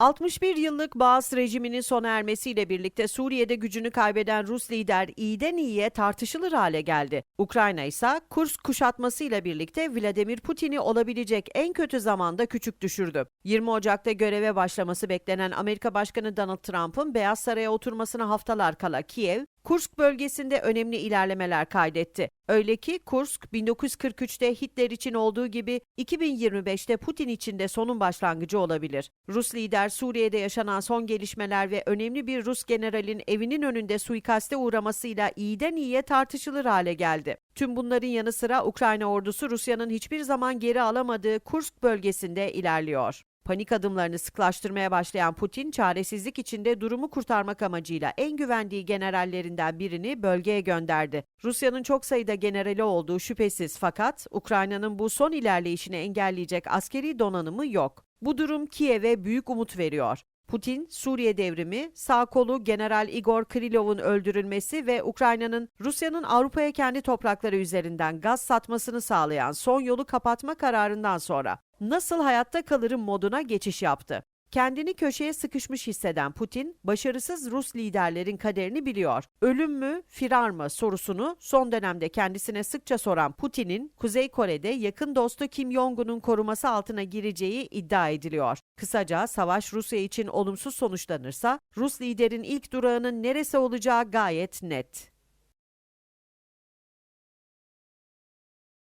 61 yıllık Bağız rejiminin sona ermesiyle birlikte Suriye'de gücünü kaybeden Rus lider iyiden iyiye tartışılır hale geldi. Ukrayna ise Kursk kuşatmasıyla birlikte Vladimir Putin'i olabilecek en kötü zamanda küçük düşürdü. 20 Ocak'ta göreve başlaması beklenen Amerika Başkanı Donald Trump'ın Beyaz Saray'a oturmasına haftalar kala Kiev, Kursk bölgesinde önemli ilerlemeler kaydetti. Öyle ki Kursk 1943'te Hitler için olduğu gibi 2025'te Putin için de sonun başlangıcı olabilir. Rus lider Suriye'de yaşanan son gelişmeler ve önemli bir Rus generalin evinin önünde suikaste uğramasıyla iyiden iyiye tartışılır hale geldi. Tüm bunların yanı sıra Ukrayna ordusu Rusya'nın hiçbir zaman geri alamadığı Kursk bölgesinde ilerliyor. Panik adımlarını sıklaştırmaya başlayan Putin, çaresizlik içinde durumu kurtarmak amacıyla en güvendiği generallerinden birini bölgeye gönderdi. Rusya'nın çok sayıda generali olduğu şüphesiz fakat Ukrayna'nın bu son ilerleyişini engelleyecek askeri donanımı yok. Bu durum Kiev'e büyük umut veriyor. Putin, Suriye devrimi, sağ kolu General Igor Krilov'un öldürülmesi ve Ukrayna'nın Rusya'nın Avrupa'ya kendi toprakları üzerinden gaz satmasını sağlayan son yolu kapatma kararından sonra nasıl hayatta kalırım moduna geçiş yaptı. Kendini köşeye sıkışmış hisseden Putin, başarısız Rus liderlerin kaderini biliyor. Ölüm mü, firar mı sorusunu son dönemde kendisine sıkça soran Putin'in, Kuzey Kore'de yakın dostu Kim Jong-un'un koruması altına gireceği iddia ediliyor. Kısaca savaş Rusya için olumsuz sonuçlanırsa, Rus liderin ilk durağının neresi olacağı gayet net.